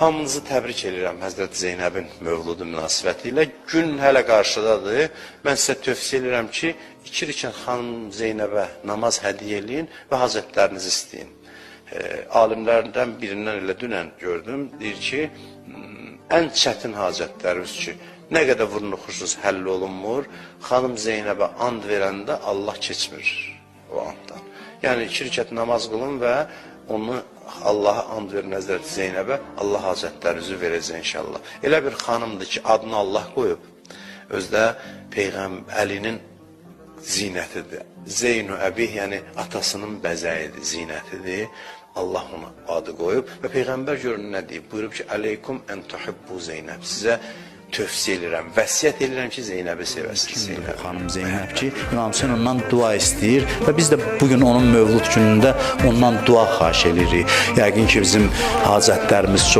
Hamınızı təbrik edirəm Həzrət Zeynəbin mövludu münasibəti ilə. Gün hələ qarşıdadır. Mən sizə tövsiyə edirəm ki, içirikən xanım Zeynəbə namaz hədiyyə eləyin və hacətlərinizi istəyin. E, alimlərdən birindən elə dünən gördüm, deyir ki, "Hmm, ən çətin hacətləriniz ki, nə qədər vurnuxursuz həll olunmur, xanım Zeynəbə and verəndə Allah keçmir o anddan. Yəni iki rükət namaz qılın və onu Allaha and verin Həzrət Zeynəbə, Allah hacətlərinizi verəcək inşallah. Elə bir xanımdır ki, adını Allah qoyub. Özdə Peyğəmbər Əlinin zinətidir. Zeynu əbih, yəni atasının bəzəyidir, zinətidir. Allah ona adı qoyub və Peyğəmbər görün nə deyib? Buyurub ki, "Əleykum en tuhibbu Zeynəb." Sizə tövsiyə edirəm, vəsiyyət edirəm ki, Zeynəbi sevəsiniz. Zeynəbi. Xanım Zeynəb ki, İmam Hüseyn ondan dua istəyir və biz də bu gün onun mövlud günündə ondan dua xahiş edirik. Yəqin ki, bizim hacətlərimiz çox